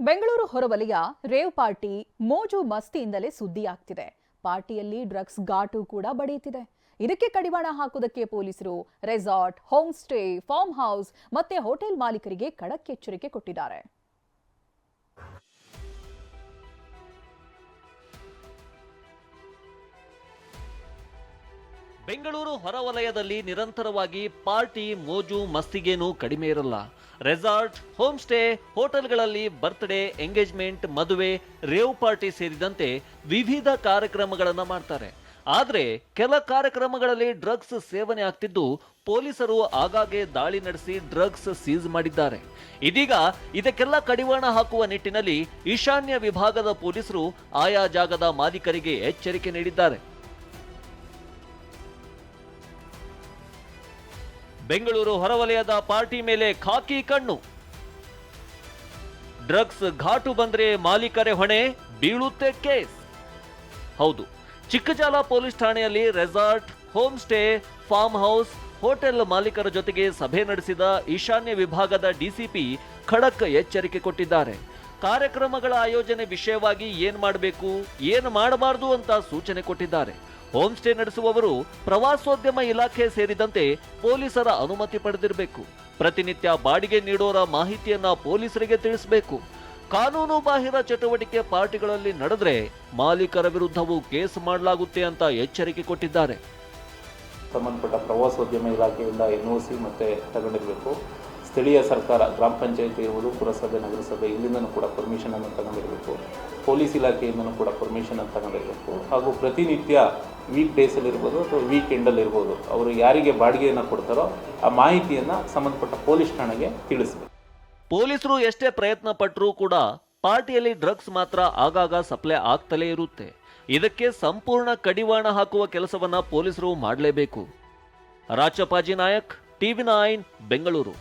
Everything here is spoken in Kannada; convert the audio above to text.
ಬೆಂಗಳೂರು ಹೊರವಲಯ ರೇವ್ ಪಾರ್ಟಿ ಮೋಜು ಮಸ್ತಿಯಿಂದಲೇ ಸುದ್ದಿಯಾಗ್ತಿದೆ. ಪಾರ್ಟಿಯಲ್ಲಿ ಡ್ರಗ್ಸ್ ಘಾಟು ಕೂಡ ಬಡಿಯುತ್ತಿದೆ. ಇದಕ್ಕೆ ಕಡಿವಾಣ ಹಾಕುವುದಕ್ಕೆ ಪೊಲೀಸರು resort, home stay, farm house ಮತ್ತೆ ಹೋಟೆಲ್ ಮಾಲೀಕರಿಗೆ ಖಡಕ್ ಎಚ್ಚರಿಕೆ ಕೊಟ್ಟಿದ್ದಾರೆ. ಬೆಂಗಳೂರು ಹೊರವಲಯದಲ್ಲಿ ನಿರಂತರವಾಗಿ ಪಾರ್ಟಿ, ಮೋಜು, ಮಸ್ತಿಗೇನು ಕಡಿಮೆ ಇರಲ್ಲ. ರೆಸಾರ್ಟ್ ಹೋಮ್ ಸ್ಟೇ ಹೋಟೆಲ್ಗಳಲ್ಲಿ ಬರ್ತ್ಡೇ, ಎಂಗೇಜ್ಮೆಂಟ್, ಮದುವೆ, ರೇವ್ ಪಾರ್ಟಿ ಸೇರಿದಂತೆ ವಿವಿಧ ಕಾರ್ಯಕ್ರಮಗಳನ್ನು ಮಾಡ್ತಾರೆ. ಆದರೆ ಕೆಲ ಕಾರ್ಯಕ್ರಮಗಳಲ್ಲಿ ಡ್ರಗ್ಸ್ ಸೇವನೆ ಆಗ್ತಿದ್ದು ಪೊಲೀಸರು ಆಗಾಗ್ಗೆ ದಾಳಿ ನಡೆಸಿ ಡ್ರಗ್ಸ್ ಸೀಸ್ ಮಾಡಿದ್ದಾರೆ. ಇದೀಗ ಇದಕ್ಕೆಲ್ಲ ಕಡಿವಾಣ ಹಾಕುವ ನಿಟ್ಟಿನಲ್ಲಿ ಈಶಾನ್ಯ ವಿಭಾಗದ ಪೊಲೀಸರು ಆಯಾ ಜಾಗದ ಮಾಲೀಕರಿಗೆ ಎಚ್ಚರಿಕೆ ನೀಡಿದ್ದಾರೆ. ಬೆಂಗಳೂರು ಹೊರವಲಯದ ಪಾರ್ಟಿ ಮೇಲೆ ಖಾಕಿ ಕಣ್ಣು. ಡ್ರಗ್ಸ್ ಘಾಟು ಬಂದ್ರೆ ಮಾಲೀಕರೇ ಹೊಣೆ, ಬೀಳುತ್ತೆ ಕೇಸ್. ಹೌದು, ಚಿಕ್ಕಜಾಲ ಪೊಲೀಸ್ ಠಾಣೆಯಲ್ಲಿ resort, home stay, farm house, hotel ಮಾಲೀಕರ ಜೊತೆಗೆ ಸಭೆ ನಡೆಸಿದ ಈಶಾನ್ಯ ವಿಭಾಗದ ಡಿಸಿಪಿ ಖಡಕ್ ಎಚ್ಚರಿಕೆ ಕೊಟ್ಟಿದ್ದಾರೆ. ಕಾರ್ಯಕ್ರಮಗಳ ಆಯೋಜನೆ ವಿಷಯವಾಗಿ ಏನ್ ಮಾಡಬೇಕು, ಏನು ಮಾಡಬಾರದು ಅಂತ ಸೂಚನೆ ಕೊಟ್ಟಿದ್ದಾರೆ. ಹೋಮ್ ಸ್ಟೇ ನಡೆಸುವವರು ಪ್ರವಾಸೋದ್ಯಮ ಇಲಾಖೆ ಸೇರಿದಂತೆ ಪೊಲೀಸರ ಅನುಮತಿ ಪಡೆದಿರಬೇಕು. ಪ್ರತಿನಿತ್ಯ ಬಾಡಿಗೆ ನೀಡೋರ ಮಾಹಿತಿಯನ್ನ ಪೊಲೀಸರಿಗೆ ತಿಳಿಸಬೇಕು. ಕಾನೂನು ಬಾಹಿರ ಚಟುವಟಿಕೆ ಪಾರ್ಟಿಗಳಲ್ಲಿ ನಡೆದ್ರೆ ಮಾಲೀಕರ ವಿರುದ್ಧವೂ ಕೇಸ್ ಮಾಡಲಾಗುತ್ತೆ ಅಂತ ಎಚ್ಚರಿಕೆ ಕೊಟ್ಟಿದ್ದಾರೆ. ಸಂಬಂಧಪಟ್ಟ ಪ್ರವಾಸೋದ್ಯಮ ಇಲಾಖೆಯಿಂದ ಎನ್ ಒ ಸಿ ಮತ್ತೆ ತಗೊಂಡಿರಬೇಕು. ಸ್ಥಳೀಯ ಸರ್ಕಾರ, ಗ್ರಾಮ ಪಂಚಾಯತಿ ಇರ್ಬೋದು, ಪುರಸಭೆ, ನಗರಸಭೆ, ಇಲ್ಲಿಂದನೂ ಕೂಡ ಪರ್ಮಿಷನನ್ನು ತಗೊಂಡಿರಬೇಕು. ಪೊಲೀಸ್ ಇಲಾಖೆಯಿಂದನೂ ಕೂಡ ಪರ್ಮಿಷನನ್ನು ತಗೊಂಡಿರಬೇಕು. ಹಾಗೂ ಪ್ರತಿನಿತ್ಯ ವೀಕ್ ಡೇಸಲ್ಲಿರ್ಬೋದು ಅಥವಾ ವೀಕೆಂಡಲ್ಲಿರ್ಬೋದು ಅವರು ಯಾರಿಗೆ ಬಾಡಿಗೆಯನ್ನು ಕೊಡ್ತಾರೋ ಆ ಮಾಹಿತಿಯನ್ನು ಸಂಬಂಧಪಟ್ಟ ಪೊಲೀಸ್ ಠಾಣೆಗೆ ತಿಳಿಸಬೇಕು. ಪೊಲೀಸರು ಎಷ್ಟೇ ಪ್ರಯತ್ನ ಪಟ್ಟರೂ ಕೂಡ ಪಾರ್ಟಿಯಲ್ಲಿ ಡ್ರಗ್ಸ್ ಮಾತ್ರ ಆಗಾಗ ಸಪ್ಲೈ ಆಗ್ತಲೇ ಇರುತ್ತೆ. ಇದಕ್ಕೆ ಸಂಪೂರ್ಣ ಕಡಿವಾಣ ಹಾಕುವ ಕೆಲಸವನ್ನ ಪೊಲೀಸರು ಮಾಡಲೇಬೇಕು. Rachapaji Nayak, TV nine, Bengaluru.